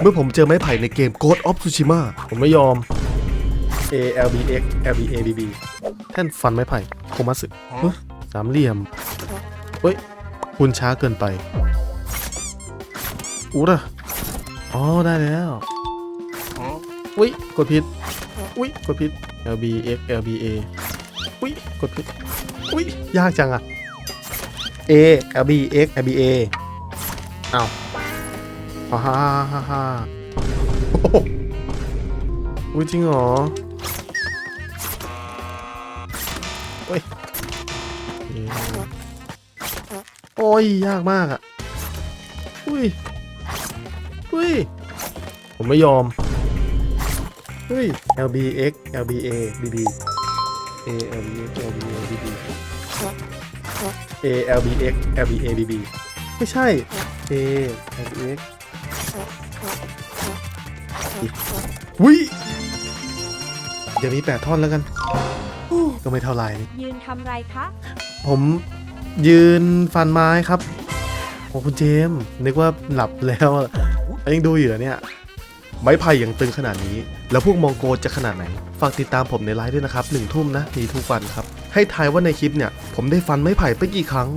เมื่อผมเจอไม้ไผ่ในเกม Ghost of Tsushima ผมไม่ยอม A L B X L B A B B แท่นฟันไม้ไผ่โคมัสึเฮ้ยสามเหลี่ยม เฮ้ย คุณช้าเกินไปอู้ระอ๋อ ได้แล้วอุ้ย กดผิดอุ้ย กดผิด L B X L B A อุ้ย กดผิดอุ้ย ยากจังอะ A L B X L B A อ้าว อ๋อฮ่าฮ่าฮ่าโอ้โหอุ้ยจริงเหรอเฮ้ยโอ้ยยากมากอะอุ้ยอุ้ยผมไม่ยอมเฮ้ย L B X L B A B B A L B X L B A B B A L B X L B A B B ไม่ใช่ A L B X วิเดี๋ยวมีแปดท่อนแล้วกัน ก็ไม่เท่าไหร่ยืนทำไรคะ ผมยืนฟันไม้ครับ โอ้คุณเจมส์นึกว่าหลับแล้วอะยังดูอยู่เหรอเนี่ย ไม้ไผ่อย่างตึงขนาดนี้ แล้วพวกมองโกจะขนาดไหน ฝากติดตามผมในไลฟ์ด้วยนะครับหนึ่งทุ่มนะมีทุกวันครับ ให้ทายว่าในคลิปเนี่ย ผมได้ฟันไม้ไผ่ไปกี่ครั้ง